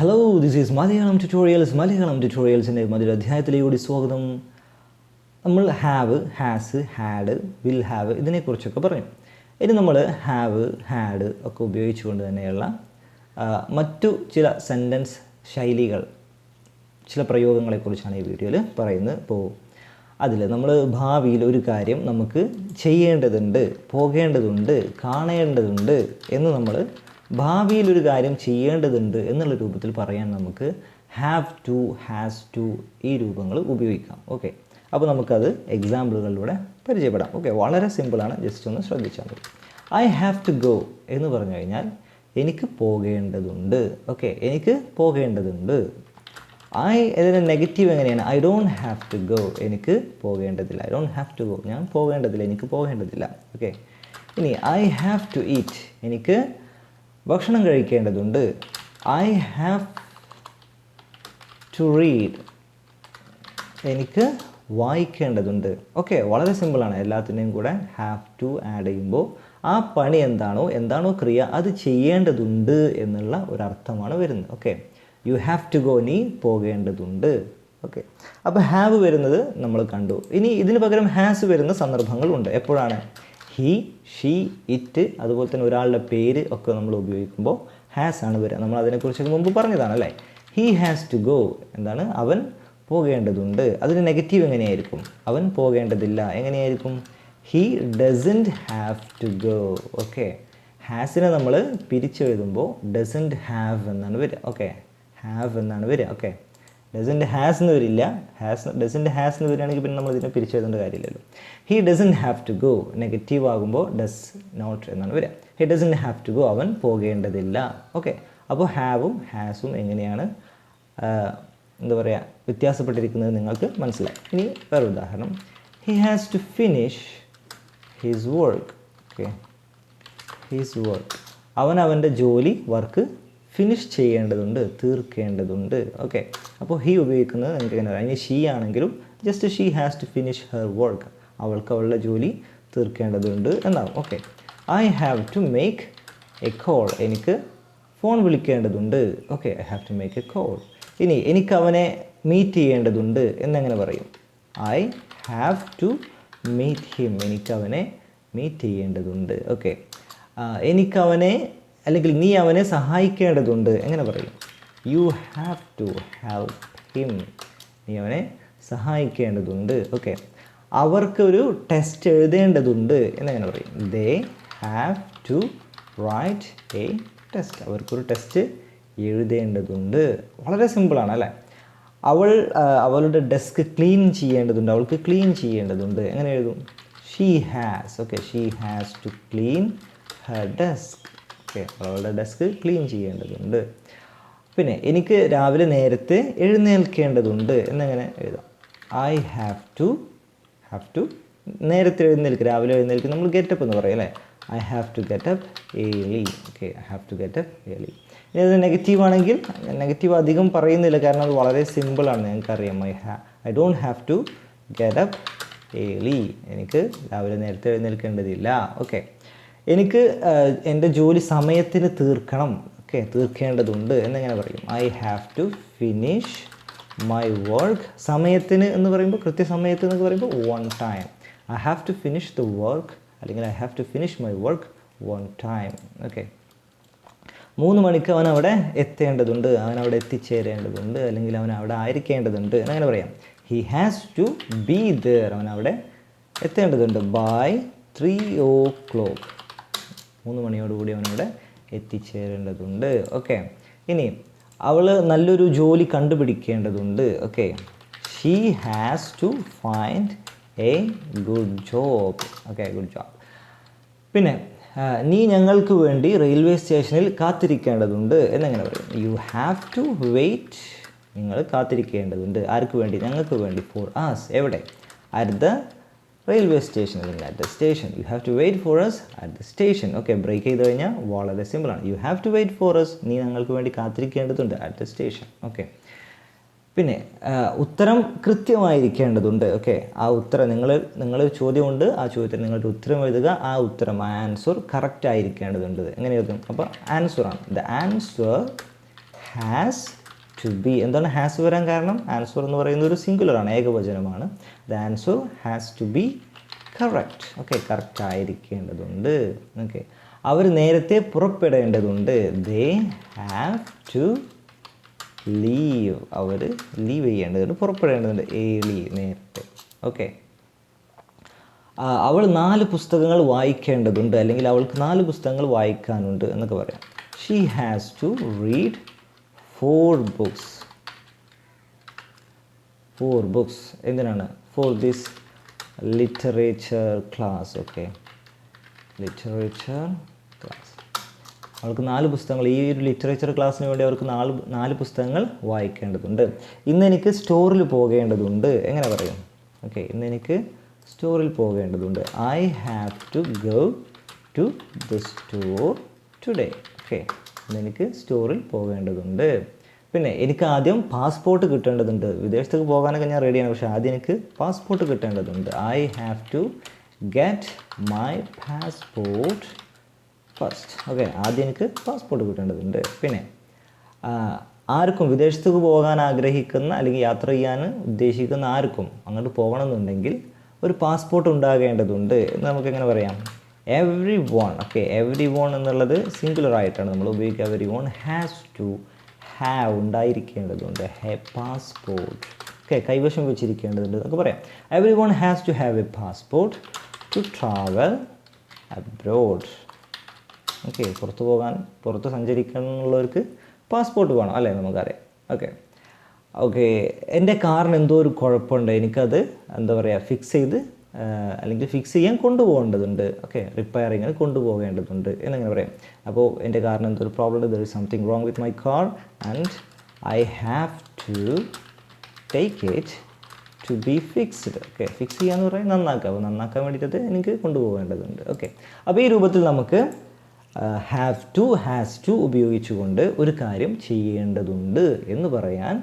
Hello this is Malayalam tutorials Malayalam ട്യൂട്ടോറിയൽസിന്റെ മറ്റൊരു അധ്യായത്തിലേക്ക് സ്വാഗതം. നമ്മൾ have has had will have ഇതിനെക്കുറിച്ചൊക്കെ പറയും. ഇനി നമ്മൾ ഹാവ് ഹാഡ് ഒക്കെ ഉപയോഗിച്ചുകൊണ്ട് തന്നെയുള്ള മറ്റു ചില സെന്റൻസ് ശൈലികൾ ചില പ്രയോഗങ്ങളെക്കുറിച്ചാണ് ഈ വീഡിയോയിൽ പറയുന്നത്. ഇപ്പോൾ അതിൽ നമ്മൾ ഭാവിയിൽ ഒരു കാര്യം നമുക്ക് ചെയ്യേണ്ടതുണ്ട് പോകേണ്ടതുണ്ട് കാണേണ്ടതുണ്ട് എന്ന് നമ്മൾ ഭാവിയിൽ ഒരു കാര്യം ചെയ്യേണ്ടതുണ്ട് എന്നുള്ള രൂപത്തിൽ പറയാൻ നമുക്ക് ഹാവ് ടു ഹാസ് ടു ഈ രൂപങ്ങൾ ഉപയോഗിക്കാം. ഓക്കെ അപ്പോൾ നമുക്കത് എക്സാമ്പിളുകളിലൂടെ പരിചയപ്പെടാം. ഓക്കെ വളരെ സിമ്പിളാണ് ജസ്റ്റ് ഒന്ന് ശ്രദ്ധിച്ചാൽ മതി. ഐ ഹാവ് ടു ഗോ എന്ന് പറഞ്ഞു കഴിഞ്ഞാൽ എനിക്ക് പോകേണ്ടതുണ്ട്. ഓക്കെ എനിക്ക് പോകേണ്ടതുണ്ട്. ഐ ഇതിന്റെ നെഗറ്റീവ് എങ്ങനെയാണ്? I don't have to go എനിക്ക് പോകേണ്ടതില്ല. I don't have to go ഞാൻ പോകേണ്ടതില്ല. എനിക്ക് പോകേണ്ടതില്ല. ഓക്കെ ഇനി ഐ ഹാവ് ടു ഈറ്റ് എനിക്ക് ഭക്ഷണം കഴിക്കേണ്ടതുണ്ട്. ഐ ഹാവ് ടു റീഡ് എനിക്ക് വായിക്കേണ്ടതുണ്ട്. ഓക്കെ വളരെ സിമ്പിളാണ് എല്ലാത്തിനെയും കൂടെ ഹാവ് ടു ആഡ് ചെയ്യുമ്പോൾ ആ പണി എന്താണോ എന്താണോ ക്രിയ അത് ചെയ്യേണ്ടതുണ്ട് എന്നുള്ള ഒരു അർത്ഥമാണ് വരുന്നത്. Okay you have to go നീ പോകേണ്ടതുണ്ട്. ഓക്കെ അപ്പോൾ ഹാവ് വരുന്നത് നമ്മൾ കണ്ടു. ഇനി ഇതിന് പകരം ഹാസ് വരുന്ന സന്ദർഭങ്ങളുണ്ട് എപ്പോഴാണ്? ഹി ഷീ ഇറ്റ് അതുപോലെ തന്നെ ഒരാളുടെ പേര് ഒക്കെ നമ്മൾ ഉപയോഗിക്കുമ്പോൾ ഹാസ് ആണ് വരിക. നമ്മൾ അതിനെക്കുറിച്ചൊക്കെ മുമ്പ് പറഞ്ഞതാണ് അല്ലേ? ഹി ഹാസ് ടു ഗോ എന്താണ്? അവൻ പോകേണ്ടതുണ്ട്. അതിന് നെഗറ്റീവ് എങ്ങനെയായിരിക്കും? അവൻ പോകേണ്ടതില്ല. എങ്ങനെയായിരിക്കും? He doesn't have to go okay ഹാസിനെ നമ്മൾ പിരിച്ചെഴുതുമ്പോൾ ഡസന്റ് ഹാവ് എന്നാണ് വരിക. ഓക്കെ ഹാവ് എന്നാണ് വരിക. ഓക്കെ ഡസന്റ് ഹാസ് എന്ന് വരില്ല. ഹാസ് ഡസന്റ് ഹാസ് എന്ന് വരികയാണെങ്കിൽ പിന്നെ നമ്മൾ ഇതിനെ പിരിച്ചെഴുതേണ്ട കാര്യമില്ലല്ലോ. He doesn't have to go negative ആകുമ്പോൾ ഡസ് നോട്ട് എന്നാണ് വരിക. He doesn't have to go അവൻ പോകേണ്ടതില്ല. ഓക്കെ അപ്പോൾ ഹാവും ഹാസും എങ്ങനെയാണ് എന്താ പറയുക വ്യത്യാസപ്പെട്ടിരിക്കുന്നത് നിങ്ങൾക്ക് മനസ്സിലായി. ഇനി വേറെ ഉദാഹരണം. He has to finish his work okay his work അവൻ അവന്റെ ജോലി വർക്ക് ഫിനിഷ് ചെയ്യേണ്ടതുണ്ട് തീർക്കേണ്ടതുണ്ട്. ഓക്കെ അപ്പോൾ ഹി ഉപയോഗിക്കുന്നത് നിങ്ങൾക്ക് എങ്ങനെ അതിന് ഷീ ആണെങ്കിലും just she has to finish her work അവൾക്ക് അവളുടെ ജോലി തീർക്കേണ്ടതുണ്ട് എന്നാവും. Okay I have to make a call എനിക്ക് phone വിളിക്കേണ്ടതുണ്ട്. Okay I have to make a call ഇനി എനിക്ക് അവനെ മീറ്റ് ചെയ്യേണ്ടതുണ്ട് എന്നെങ്ങനെ പറയും. I have to meet him എനിക്ക് അവനെ മീറ്റ് ചെയ്യേണ്ടതുണ്ട്. ഓക്കെ എനിക്ക് അവനെ അല്ലെങ്കിൽ നീ അവനെ സഹായിക്കേണ്ടതുണ്ട്. എങ്ങനെ പറയും? You have to help him നീ അവനെ സഹായിക്കേണ്ടതുണ്ട്. ഓക്കെ അവർക്ക് ഒരു ടെസ്റ്റ് എഴുതേണ്ടതുണ്ട് എന്നെങ്ങനെ പറയും? They have to write a test അവർക്കൊരു ടെസ്റ്റ് എഴുതേണ്ടതുണ്ട്. വളരെ സിമ്പിളാണ് അല്ലേ? അവൾ അവളുടെ ഡെസ്ക് ക്ലീൻ ചെയ്യേണ്ടതുണ്ട്. അവൾക്ക് ക്ലീൻ ചെയ്യേണ്ടതുണ്ട്. എങ്ങനെ എഴുതും? She has okay she has to clean her desk okay അവളുടെ ഡെസ്ക് ക്ലീൻ ചെയ്യേണ്ടതുണ്ട്. പിന്നെ എനിക്ക് രാവിലെ നേരത്തെ എഴുന്നേൽക്കേണ്ടതുണ്ട് എന്നങ്ങനെ എഴുതാം. I have to have to നേരത്തെ എഴുന്നേൽക്കുക രാവിലെ എഴുന്നേൽക്കുക നമ്മൾ ഗെറ്റപ്പ് എന്ന് പറയും അല്ലേ? I have to get up early okay I have to get up early ഇനി അത് നെഗറ്റീവ് ആണെങ്കിൽ നെഗറ്റീവ് അധികം പറയുന്നില്ല കാരണം അത് വളരെ സിമ്പിളാണ് ഞങ്ങൾക്കറിയാം. I ha I don't have to get up early എനിക്ക് രാവിലെ നേരത്തെ എഴുന്നേൽക്കേണ്ടതില്ല. ഓക്കെ എനിക്ക് എന്റെ ജോലി സമയത്തിന് തീർക്കണം ഓക്കെ തീർക്കേണ്ടതുണ്ട് എന്നെങ്ങനെ പറയും. I have to finish my work സമയത്തിന് എന്ന് പറയുമ്പോൾ കൃത്യസമയത്ത് എന്ന് പറയുമ്പോൾ one time I have to finish the work അല്ലെങ്കിൽ I have to finish my work one time okay മൂന്ന് മണിക്ക് അവൻ അവിടെ എത്തേണ്ടതുണ്ട്. അവൻ അവിടെ എത്തിച്ചേരേണ്ടതുണ്ട്. അല്ലെങ്കിൽ അവൻ അവിടെ ആയിരിക്കേണ്ടതുണ്ട്. എന്നങ്ങനെ പറയാം. He has to be there അവൻ അവിടെ എത്തേണ്ടതുണ്ട്. ബൈ ത്രീ ഓ ക്ലോക്ക് മൂന്ന് മണിയോടുകൂടി അവനവിടെ എത്തിച്ചേരേണ്ടതുണ്ട്. ഓക്കെ ഇനി അവൾ നല്ലൊരു ജോലി കണ്ടുപിടിക്കേണ്ടതുണ്ട്. Okay she has to find a good job okay good job പിന്നെ നീ ഞങ്ങൾക്ക് വേണ്ടി റെയിൽവേ സ്റ്റേഷനിൽ കാത്തിരിക്കേണ്ടതുണ്ട് എന്നെങ്ങനെ പറയും. യു ഹാവ് ടു വെയിറ്റ് നിങ്ങൾ കാത്തിരിക്കേണ്ടതുണ്ട്. ആർക്ക് വേണ്ടി? ഞങ്ങൾക്ക് വേണ്ടി. ഫോർ ആസ് എവിടെ? അറ്റ് ദ റെയിൽവേ സ്റ്റേഷൻ അല്ലെങ്കിൽ at the station you have to wait for us at the station okay break ചെയ്ത് കഴിഞ്ഞാൽ വളരെ സിമ്പിളാണ് you have to wait for us നീ ഞങ്ങൾക്ക് വേണ്ടി കാത്തിരിക്കേണ്ടതുണ്ട് അറ്റ് ദ സ്റ്റേഷൻ ഓക്കെ പിന്നെ ഉത്തരം കൃത്യമായിരിക്കേണ്ടതുണ്ട്. ഓക്കെ ആ ഉത്തരം നിങ്ങൾ നിങ്ങൾ ചോദ്യമുണ്ട്. ആ ചോദ്യത്തിന് നിങ്ങളുടെ ഉത്തരം എഴുതുക. ആ ഉത്തരം ആൻസർ കറക്റ്റ് ആയിരിക്കേണ്ടതുണ്ട്. എങ്ങനെ എഴുതും അപ്പോൾ ആൻസറാണ് the answer has to be എന്താണ് ഹാസ് വരാൻ കാരണം? ആൻസർ എന്ന് പറയുന്നത് ഒരു സിംഗുലറാണ് ഏകവചനമാണ്. The answer has to be correct okay correct ആയിരിക്കേണ്ടതുണ്ട്. Okay അവർ നേരത്തെ പുറപ്പെടേണ്ടതുണ്ട്. ദേ ഹാവ് ടു ലീവ് അവർ ലീവ് ചെയ്യേണ്ടതുണ്ട് പുറപ്പെടേണ്ടതുണ്ട്. ഏളി നേരത്തെ. ഓക്കെ അവൾ നാല് പുസ്തകങ്ങൾ വായിക്കേണ്ടതുണ്ട്. അല്ലെങ്കിൽ അവൾക്ക് നാല് പുസ്തകങ്ങൾ വായിക്കാനുണ്ട് എന്നൊക്കെ പറയാം. She has to read four books four books എന്തിനാണ്? For this literature class okay literature class അവൾക്ക് നാല് പുസ്തകങ്ങൾ. ഈ ഒരു ലിറ്ററേച്ചർ ക്ലാസ്സിന് വേണ്ടി അവർക്ക് നാല് നാല് പുസ്തകങ്ങൾ വായിക്കേണ്ടതുണ്ട്. ഇന്ന് എനിക്ക് സ്റ്റോറിൽ പോകേണ്ടതുണ്ട്. എങ്ങനെ പറയും? ഓക്കെ ഇന്ന് എനിക്ക് സ്റ്റോറിൽ പോകേണ്ടതുണ്ട്. I have to go to the store today okay എനിക്ക് സ്റ്റോറിൽ പോകേണ്ടതുണ്ട്. പിന്നെ എനിക്ക് ആദ്യം പാസ്പോർട്ട് കിട്ടേണ്ടതുണ്ട്. വിദേശത്തേക്ക് പോകാനൊക്കെ ഞാൻ റെഡിയാണ് പക്ഷേ ആദ്യം എനിക്ക് passport കിട്ടേണ്ടതുണ്ട്. I have to get my passport first okay ആദ്യം എനിക്ക് പാസ്പോർട്ട് കിട്ടേണ്ടതുണ്ട്. പിന്നെ ആർക്കും വിദേശത്തേക്ക് പോകാൻ ആഗ്രഹിക്കുന്ന അല്ലെങ്കിൽ യാത്ര ചെയ്യാൻ ഉദ്ദേശിക്കുന്ന ആർക്കും അങ്ങോട്ട് പോകണമെന്നുണ്ടെങ്കിൽ ഒരു പാസ്പോർട്ട് ഉണ്ടാകേണ്ടതുണ്ട് എന്ന് നമുക്കെങ്ങനെ പറയാം? Everyone okay everyone എന്നുള്ളത് സിംഗുലർ ആയിട്ടാണ് നമ്മൾ ഉപയോഗിക്കുക. Everyone has to have ഉണ്ടായിരിക്കേണ്ടതുണ്ട്. ഹെ പാസ്പോർട്ട് ഓക്കെ കൈവശം വെച്ചിരിക്കേണ്ടതുണ്ട് എന്നൊക്കെ പറയാം. Everyone has to have a passport to travel abroad okay പുറത്ത് പോകാൻ പുറത്ത് സഞ്ചരിക്കാനുള്ളവർക്ക് പാസ്പോർട്ട് വേണം അല്ലേ നമുക്കറിയാം. ഓക്കെ ഓക്കെ എന്റെ കാറിന് എന്തോ ഒരു കുഴപ്പമുണ്ട്. എനിക്കത് എന്താ പറയുക ഫിക്സ് ചെയ്ത് അല്ലെങ്കിൽ ഫിക്സ് ചെയ്യാൻ കൊണ്ടുപോകേണ്ടതുണ്ട്. ഓക്കെ റിപ്പയറിങ്ങിന് കൊണ്ടുപോകേണ്ടതുണ്ട് എന്നിങ്ങനെ പറയാം. അപ്പോൾ എന്റെ കാരണം എന്തൊരു problem there is something wrong with my car and I have to take it to be fixed okay fix ചെയ്യാന്ന് പറയാൻ നന്നാക്കുക അപ്പോൾ നന്നാക്കാൻ വേണ്ടിയിട്ട് എനിക്ക് കൊണ്ടുപോകേണ്ടതുണ്ട്. ഓക്കെ അപ്പോൾ ഈ രൂപത്തിൽ നമുക്ക് ഹാവ് ടു ഹാസ് ടു ഉപയോഗിച്ചുകൊണ്ട് ഒരു കാര്യം ചെയ്യേണ്ടതുണ്ട് എന്ന് പറയാൻ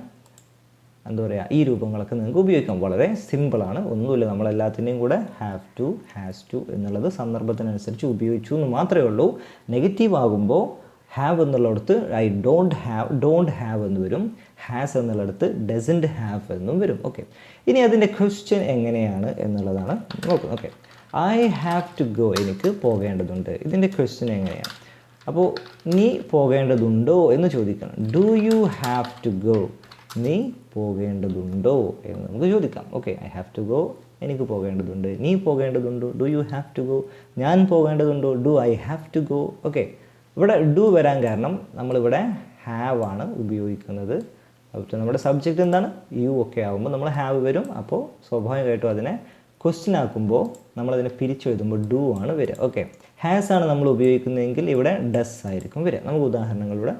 എന്താ പറയുക ഈ രൂപങ്ങളൊക്കെ നിങ്ങൾക്ക് ഉപയോഗിക്കാം. വളരെ സിമ്പിളാണ് ഒന്നുമില്ല. നമ്മളെല്ലാത്തിന്റെയും കൂടെ ഹാവ് ടു ഹാസ് ടു എന്നുള്ളത് സന്ദർഭത്തിനനുസരിച്ച് ഉപയോഗിച്ചു എന്ന് മാത്രമേ ഉള്ളൂ. നെഗറ്റീവ് ആകുമ്പോൾ ഹാവ് എന്നുള്ളിടത്ത് I don't have don't have എന്ന് വരും. ഹാസ് എന്നുള്ളിടത്ത് ഡസന്റ് ഹാവ് എന്നും വരും. ഓക്കെ ഇനി അതിന്റെ ക്വസ്റ്റ്യൻ എങ്ങനെയാണ് എന്നുള്ളതാണ് നോക്കുന്നത്. Okay I have to go എനിക്ക് പോകേണ്ടതുണ്ട്. ഇതിന്റെ ക്വസ്റ്റ്യൻ എങ്ങനെയാണ്? അപ്പോൾ നീ പോകേണ്ടതുണ്ടോ എന്ന് ചോദിക്കണം. Do you have to go നീ പോകേണ്ടതുണ്ടോ എന്ന് നമുക്ക് ചോദിക്കാം. Okay I have to go എനിക്ക് പോകേണ്ടതുണ്ട്. നീ പോകേണ്ടതുണ്ടോ? Do you have to go ഞാൻ പോകേണ്ടതുണ്ടോ? Do I have to go okay ഇവിടെ ഡു വരാൻ കാരണം നമ്മളിവിടെ ഹാവ് ആണ് ഉപയോഗിക്കുന്നത്. അപ്പോൾ നമ്മുടെ സബ്ജക്റ്റ് എന്താണ്? യു ഒക്കെ ആകുമ്പോൾ നമ്മൾ ഹാവ് വരും. അപ്പോൾ സ്വാഭാവികമായിട്ടും അതിനെ ക്വസ്റ്റ്യൻ ആക്കുമ്പോൾ നമ്മളതിനെ പിരിച്ചെഴുതുമ്പോൾ ഡു ആണ് വരിക. ഓക്കെ ഹാസ് ആണ് നമ്മൾ ഉപയോഗിക്കുന്നതെങ്കിൽ ഇവിടെ ഡസ് ആയിരിക്കും വരിക. നമുക്ക് ഉദാഹരണങ്ങൾ ഇവിടെ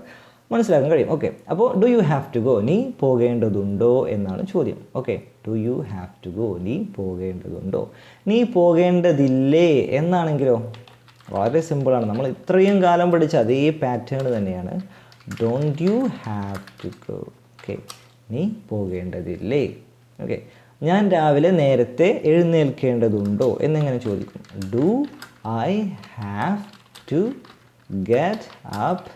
മനസ്സിലാക്കാൻ കഴിയും. ഓക്കെ അപ്പോൾ do you have to go നീ പോകേണ്ടതുണ്ടോ എന്നാണ് ചോദ്യം. Okay do you have to go നീ പോകേണ്ടതുണ്ടോ? നീ പോകേണ്ടതില്ലേ എന്നാണെങ്കിലോ? വളരെ സിമ്പിളാണ് നമ്മൾ ഇത്രയും കാലം പഠിച്ച അതേ പാറ്റേൺ തന്നെയാണ്. Don't you have to go okay നീ പോകേണ്ടതില്ലേ? ഓക്കെ ഞാൻ രാവിലെ നേരത്തെ എഴുന്നേൽക്കേണ്ടതുണ്ടോ എന്നെങ്ങനെ ചോദിക്കും? Do I have to get up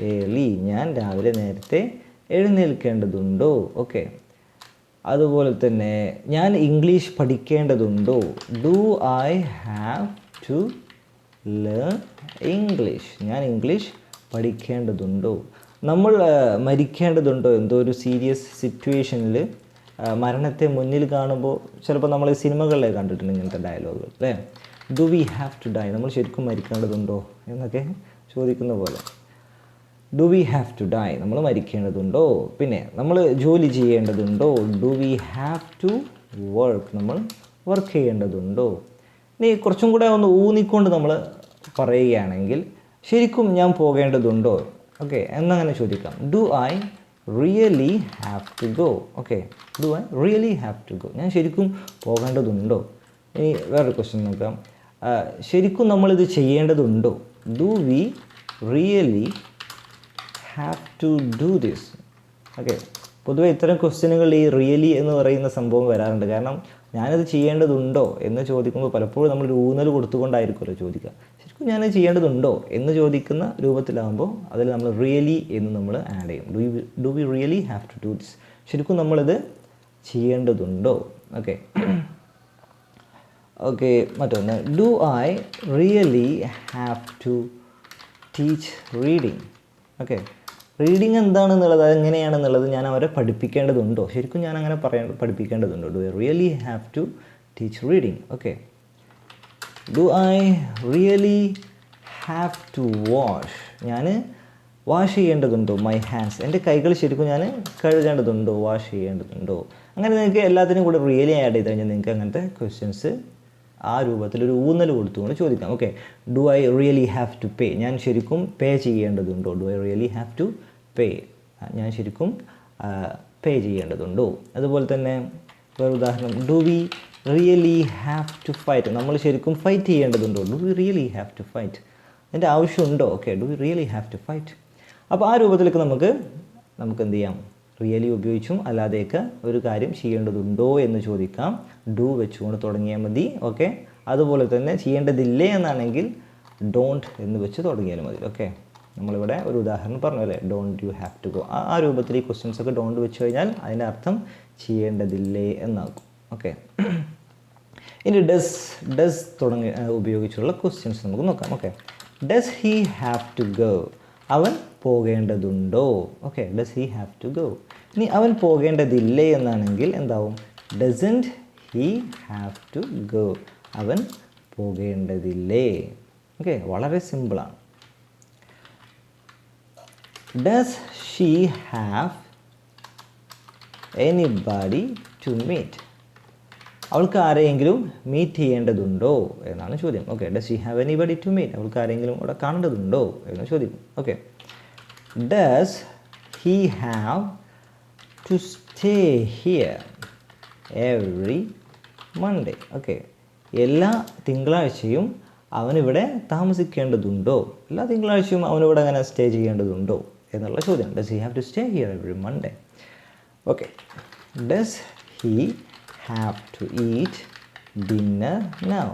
early ഞാൻ രാവിലെ നേരത്തെ എഴുന്നേൽക്കേണ്ടതുണ്ടോ? ഓക്കെ. അതുപോലെ തന്നെ ഞാൻ English പഠിക്കേണ്ടതുണ്ടോ? Do I have to learn English? ഞാൻ ഇംഗ്ലീഷ് പഠിക്കേണ്ടതുണ്ടോ? നമ്മൾ മരിക്കേണ്ടതുണ്ടോ? എന്തോ ഒരു സീരിയസ് സിറ്റുവേഷനിൽ മരണത്തെ മുന്നിൽ കാണുമ്പോൾ ചിലപ്പോൾ നമ്മൾ സിനിമകളിലെ കണ്ടിട്ടുണ്ട് ഇങ്ങനത്തെ ഡയലോഗുകൾ അല്ലേ? Do we have to die? നമ്മൾ ശരിക്കും മരിക്കേണ്ടതുണ്ടോ? എന്നൊക്കെ ചോദിക്കുന്ന പോലെ. Do we have to die നമ്മൾ മരിക്കേണ്ടതുണ്ടോ? പിന്നെ നമ്മൾ ജോലി ചെയ്യേണ്ടതുണ്ടോ? Do we have to work നമ്മൾ വർക്ക് ചെയ്യേണ്ടതുണ്ടോ? ഇനി കുറച്ചും കൂടെ ഒന്ന് ഊന്നിക്കൊണ്ട് നമ്മൾ പറയുകയാണെങ്കിൽ ശരിക്കും ഞാൻ പോകേണ്ടതുണ്ടോ? ഓക്കെ എന്നങ്ങനെ ചോദിക്കാം. Do I really have to go okay do I really have to go ഞാൻ ശരിക്കും പോകേണ്ടതുണ്ടോ? ഇനി വേറൊരു ക്വസ്റ്റ്യൻ നോക്കാം. ശരിക്കും നമ്മളിത് ചെയ്യേണ്ടതുണ്ടോ? Do we really have to do this okay പൊതുവെ ഇത്തരം ക്വസ്റ്റ്യനുകൾ ഈ റിയലി എന്ന് പറയുന്ന സംഭവം വരാറുണ്ട്. കാരണം ഞാനത് ചെയ്യേണ്ടതുണ്ടോ എന്ന് ചോദിക്കുമ്പോൾ പലപ്പോഴും നമ്മൾ ഊന്നൽ കൊടുത്തുകൊണ്ടായിരിക്കുമല്ലോ ചോദിക്കുക. ശരിക്കും ഞാനത് ചെയ്യേണ്ടതുണ്ടോ എന്ന് ചോദിക്കുന്ന രൂപത്തിലാകുമ്പോൾ അതിൽ നമ്മൾ റിയലി എന്ന് നമ്മൾ ആഡ് ചെയ്യും. Do do we really have to do this ശരിക്കും നമ്മളിത് ചെയ്യേണ്ടതുണ്ടോ? ഓക്കെ ഓക്കെ മറ്റൊന്ന്. Do I really have to teach reading okay reading എന്താണെന്നുള്ളത് അതെങ്ങനെയാണെന്നുള്ളത് ഞാൻ അവരെ പഠിപ്പിക്കേണ്ടതുണ്ടോ? ശരിക്കും ഞാൻ അങ്ങനെ പറയാൻ പഠിപ്പിക്കേണ്ടതുണ്ടോ? Do I really have to teach reading okay do I really have to wash ഞാൻ വാഷ് ചെയ്യേണ്ടതുണ്ടോ? മൈ ഹാൻഡ്സ് എന്റെ കൈകൾ ശരിക്കും ഞാൻ കഴുകേണ്ടതുണ്ടോ? വാഷ് ചെയ്യേണ്ടതുണ്ടോ? അങ്ങനെ നിങ്ങൾക്ക് എല്ലാത്തിനും കൂടെ റിയലി ആഡ് ചെയ്ത് കഴിഞ്ഞാൽ നിങ്ങൾക്ക് അങ്ങനത്തെ ക്വസ്റ്റ്യൻസ് ആ രൂപത്തിൽ ഒരു ഊന്നൽ കൊടുത്തുകൊണ്ട് ചോദിക്കാം. Okay do I really have to pay ഞാൻ ശരിക്കും പേ ചെയ്യേണ്ടതുണ്ടോ? Do I really have to pay ഞാൻ ശരിക്കും പേ ചെയ്യേണ്ടതുണ്ടോ? അതുപോലെ തന്നെ വേറെ ഉദാഹരണം do we really have to fight നമ്മൾ ശരിക്കും ഫൈറ്റ് ചെയ്യേണ്ടതുണ്ടോ? Do we really have to fight അതിന്റെ ആവശ്യമുണ്ടോ? Okay do we really have to fight അപ്പോൾ ആ രൂപത്തിലേക്ക് നമുക്ക് നമുക്ക് എന്ത് ചെയ്യാം? റിയലി ഉപയോഗിച്ചും അല്ലാതെയൊക്കെ ഒരു കാര്യം ചെയ്യേണ്ടതുണ്ടോ എന്ന് ചോദിക്കാം. ഡു വെച്ചുകൊണ്ട് തുടങ്ങിയാൽ മതി ഓക്കെ അതുപോലെ തന്നെ ചെയ്യേണ്ടതില്ലേ എന്നാണെങ്കിൽ ഡോണ്ട് എന്ന് വെച്ച് തുടങ്ങിയാലും മതി ഓക്കെ നമ്മളിവിടെ ഒരു ഉദാഹരണം പറഞ്ഞു അല്ലേ don't you have to go ആ രൂപത്തിൽ ഈ ക്വസ്റ്റ്യൻസ് ഒക്കെ ഡോണ്ട് വെച്ച് കഴിഞ്ഞാൽ അതിന്റെ അർത്ഥം ചെയ്യേണ്ടതില്ലേ എന്നാകും. ഓക്കെ ഇനി ഡസ് ഡസ് തുടങ്ങി ഉപയോഗിച്ചുള്ള ക്വസ്റ്റ്യൻസ് നമുക്ക് നോക്കാം. Okay does he have to go അവൻ പോകേണ്ടതുണ്ടോ? Okay does he have to go ഇനി അവൻ പോകേണ്ടതില്ലേ എന്നാണെങ്കിൽ എന്താവും? Doesn't he have to go അവൻ പോകേണ്ടതില്ലേ? ഓക്കെ വളരെ സിമ്പിളാണ് does she have anybody to meet? അവൾക്ക് ആരെയെങ്കിലും മീറ്റ് ചെയ്യേണ്ടതുണ്ടോ എന്നാണ് ചോദ്യം. Okay does she have anybody to meet അവൾക്ക് ആരെങ്കിലും അവിടെ കാണേണ്ടതുണ്ടോ എന്ന് ചോദ്യം. Okay does he have to stay here every Monday okay എല്ലാ തിങ്കളാഴ്ചയും അവനിവിടെ താമസിക്കേണ്ടതുണ്ടോ? എല്ലാ തിങ്കളാഴ്ചയും അവനിവിടെ അങ്ങനെ സ്റ്റേ ചെയ്യേണ്ടതുണ്ടോ? എന്നുള്ള ചോദ്യം. Does he have to stay here every Monday okay does he have to eat dinner now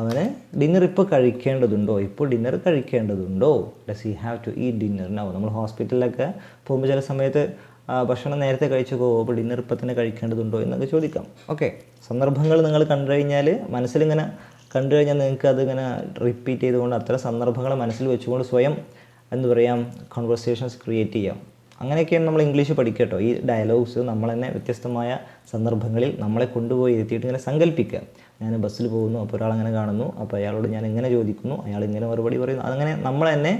അവന് ഡിന്നർ ഇപ്പോൾ കഴിക്കേണ്ടതുണ്ടോ? ഇപ്പോൾ dinner കഴിക്കേണ്ടതുണ്ടോ? Does he have to eat dinner now നമ്മൾ ഹോസ്പിറ്റലിലൊക്കെ പോകുമ്പോൾ ചില സമയത്ത് ഭക്ഷണം നേരത്തെ കഴിച്ചു പോകുമോ അപ്പോൾ ഡിന്നർ ഇപ്പം തന്നെ കഴിക്കേണ്ടതുണ്ടോ എന്നൊക്കെ ചോദിക്കാം. ഓക്കെ സന്ദർഭങ്ങൾ നിങ്ങൾ കണ്ടു കഴിഞ്ഞാൽ മനസ്സിലിങ്ങനെ കണ്ടു കഴിഞ്ഞാൽ നിങ്ങൾക്ക് അതിങ്ങനെ റിപ്പീറ്റ് ചെയ്തുകൊണ്ട് അത്ര സന്ദർഭങ്ങൾ മനസ്സിൽ വെച്ചുകൊണ്ട് സ്വയം എന്താ പറയാം കോൺവെർസേഷൻസ് ക്രിയേറ്റ് ചെയ്യാം. അങ്ങനെയൊക്കെയാണ് നമ്മൾ ഇംഗ്ലീഷ് പഠിക്കട്ടോ ഈ ഡയലോഗ്സ് നമ്മൾ തന്നെ വ്യത്യസ്തമായ സന്ദർഭങ്ങളിൽ നമ്മളെ കൊണ്ടുപോയി ഇരുത്തിയിട്ട് ഇങ്ങനെ സങ്കല്പിക്കുക ഞാൻ ബസ്സിൽ പോകുന്നു അപ്പോൾ ഒരാൾ അങ്ങനെ കാണുന്നു അപ്പോൾ അയാളോട് ഞാൻ ഇങ്ങനെ ചോദിക്കുന്നു അയാൾ ഇങ്ങനെ മറുപടി പറയുന്നു. അങ്ങനെ നമ്മൾ തന്നെ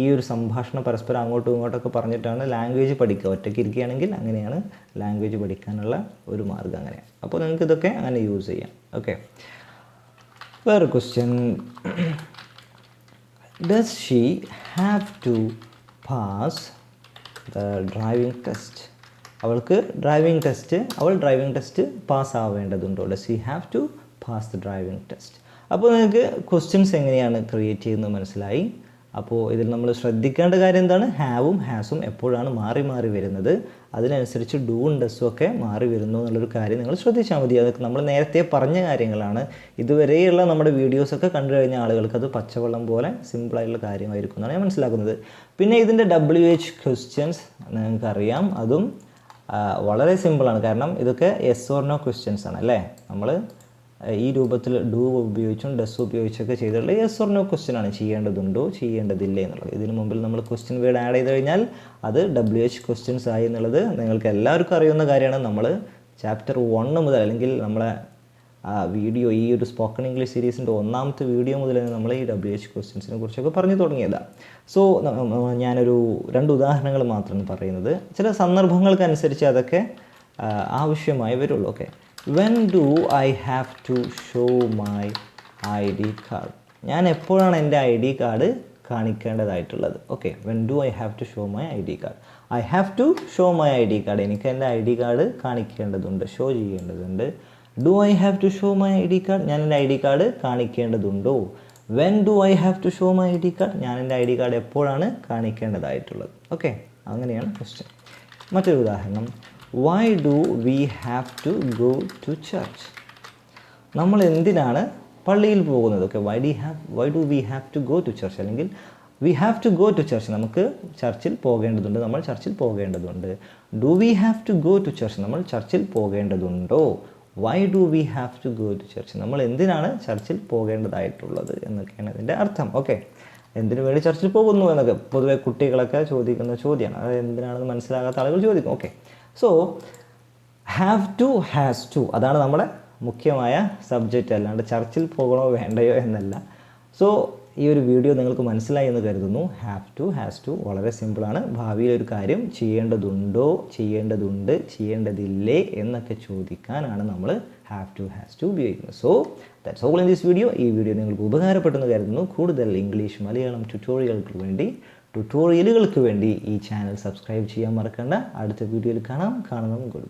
ഈ ഒരു സംഭാഷണം പരസ്പരം അങ്ങോട്ടും ഇങ്ങോട്ടൊക്കെ പറഞ്ഞിട്ടാണ് ലാംഗ്വേജ് പഠിക്കുക. ഒറ്റയ്ക്ക് ഇരിക്കുകയാണെങ്കിൽ അങ്ങനെയാണ് ലാംഗ്വേജ് പഠിക്കാനുള്ള ഒരു മാർഗം അങ്ങനെ അപ്പോൾ നിങ്ങൾക്ക് ഇതൊക്കെ അങ്ങനെ യൂസ് ചെയ്യാം. ഓക്കെ വേറെ question does she have to pass the driving test? അവൾക്ക് ഡ്രൈവിംഗ് ടെസ്റ്റ് അവൾ driving test pass ആവേണ്ടതുണ്ടോ? Does he have to pass the driving test അപ്പോൾ നിങ്ങൾക്ക് ക്വസ്റ്റ്യൻസ് എങ്ങനെയാണ് ക്രിയേറ്റ് ചെയ്യുന്നത് മനസ്സിലായി? അപ്പോൾ ഇതിൽ നമ്മൾ ശ്രദ്ധിക്കേണ്ട കാര്യം എന്താണ്? ഹാവും ഹാസും എപ്പോഴാണ് മാറി മാറി വരുന്നത്? അതിനനുസരിച്ച് ഡൂവും ഡസ്സും ഒക്കെ മാറി വരുന്നു എന്നുള്ളൊരു കാര്യം നിങ്ങൾ ശ്രദ്ധിച്ചാൽ മതി. അതൊക്കെ നമ്മൾ നേരത്തെ പറഞ്ഞ കാര്യങ്ങളാണ്. ഇതുവരെയുള്ള നമ്മുടെ വീഡിയോസൊക്കെ കണ്ടു കഴിഞ്ഞ ആളുകൾക്ക് അത് പച്ചവെള്ളം പോലെ സിമ്പിളായിട്ടുള്ള കാര്യമായിരിക്കും എന്നാണ് ഞാൻ മനസ്സിലാക്കുന്നത്. പിന്നെ ഇതിന്റെ ഡബ്ല്യു എച്ച് ക്വസ്റ്റ്യൻസ് നിങ്ങൾക്കറിയാം. അതും വളരെ സിമ്പിളാണ് കാരണം ഇതൊക്കെ എസ് ഓർ നോ ക്വസ്റ്റ്യൻസ് ആണ് അല്ലേ? നമ്മൾ ഈ രൂപത്തിൽ ഡു ഉപയോഗിച്ചും ഡസ് ഉപയോഗിച്ചൊക്കെ ചെയ്തിട്ടുള്ള യെസ് ഓർ നോ ക്വസ്റ്റ്യൻ ആണ്. ചെയ്യേണ്ടതുണ്ടോ? ചെയ്യേണ്ടതില്ലേ എന്നുള്ളത്. ഇതിന് മുമ്പിൽ നമ്മൾ ക്വസ്റ്റ്യൻ വേർഡ് ആഡ് ചെയ്ത് കഴിഞ്ഞാൽ അത് ഡബ്ല്യു എച്ച് ക്വസ്റ്റ്യൻസ് ആയി എന്നുള്ളത് നിങ്ങൾക്ക് എല്ലാവർക്കും അറിയുന്ന കാര്യമാണ്. നമ്മൾ ചാപ്റ്റർ വണ്ണ് മുതൽ അല്ലെങ്കിൽ നമ്മളെ ആ വീഡിയോ ഈ ഒരു സ്പോക്കൺ ഇംഗ്ലീഷ് സീരീസിന്റെ ഒന്നാമത്തെ വീഡിയോ മുതൽ നമ്മൾ ഈ ഡബ്ല്യു എച്ച് ക്വസ്റ്റ്യൻസിനെ കുറിച്ചൊക്കെ പറഞ്ഞു തുടങ്ങിയതാണ് സോ ഞാനൊരു രണ്ട് ഉദാഹരണങ്ങൾ മാത്രമാണ് പറയുന്നത്. ചില സന്ദർഭങ്ങൾക്കനുസരിച്ച് അതൊക്കെ ആവശ്യമായി വരുള്ളൂ. Okay when do I have to show my I D card ഞാൻ എപ്പോഴാണ് എന്റെ I D card കാണിക്കേണ്ടതായിട്ടുള്ളത്? Okay when do I have to show my I D card I have to show my I D card എനിക്ക് എന്റെ I D card കാണിക്കേണ്ടതുണ്ട് show ചെയ്യേണ്ടതുണ്ട്. Do I have to show my I D card ഞാൻ എന്റെ I D card കാണിക്കേണ്ടതുണ്ടോ? When do I have to show my I D card ഞാൻ എന്റെ I D card എപ്പോഴാണ് കാണിക്കേണ്ടതായിട്ടുള്ളത്? Okay അങ്ങനെയാണ് ക്വസ്റ്റ്യൻ മറ്റൊരു ഉദാഹരണം. Why do we have to go to church നമ്മൾ എന്തിനാണ് പള്ളിയിൽ പോകുന്നത്? Okay why D have why do we have to go to church അല്ലെങ്കിൽ we have to go to church നമുക്ക് ചർച്ചിൽ പോകേണ്ടതുണ്ട് നമ്മൾ ചർച്ചിൽ പോകേണ്ടതുണ്ട്. Do we have to go to church നമ്മൾ ചർച്ചിൽ പോകേണ്ടതുണ്ടോ? Why do we have to go to church നമ്മൾ എന്തിനാണ് ചർച്ചിൽ പോകേണ്ടതായിട്ടുള്ളത് എന്നൊക്കെയാണ് ഇതിന്റെ അർത്ഥം. ഓക്കെ എന്തിനു വേണ്ടി ചർച്ചിൽ പോകുന്നു എന്നൊക്കെ പൊതുവെ കുട്ടികളൊക്കെ ചോദിക്കുന്ന ചോദ്യമാണ്. അത് എന്തിനാണെന്ന് മനസ്സിലാകാത്ത ആളുകൾ ചോദിക്കും. Okay so have to has to അതാണ് നമ്മുടെ മുഖ്യമായ സബ്ജക്റ്റ് അല്ലാണ്ട് ചർച്ചിൽ പോകണോ വേണ്ടയോ എന്നല്ല. സോ ഈ ഒരു വീഡിയോ നിങ്ങൾക്ക് മനസ്സിലായി എന്ന് കരുതുന്നു. ഹാവ് ടു ഹാസ് ടു വളരെ സിമ്പിളാണ് ഭാവിയിൽ ഒരു കാര്യം ചെയ്യേണ്ടതുണ്ടോ ചെയ്യേണ്ടതുണ്ട് ചെയ്യേണ്ടതില്ലേ എന്നൊക്കെ ചോദിക്കാനാണ് നമ്മൾ ഹാവ് ടു ഹാസ് ടു ഉപയോഗിക്കുന്നത്. So that's all in this video ഈ വീഡിയോ നിങ്ങൾക്ക് ഉപകാരപ്പെട്ടെന്ന് കരുതുന്നു. കൂടുതൽ ഇംഗ്ലീഷ് മലയാളം ട്യൂട്ടോറിയലുകൾക്ക് വേണ്ടി ട്യൂട്ടോറിയലുകൾക്ക് വേണ്ടി ഈ ചാനൽ സബ്സ്ക്രൈബ് ചെയ്യാൻ മറക്കണ്ട. അടുത്ത വീഡിയോയിൽ കാണാം. കാണണം ഗുഡ് ബൈ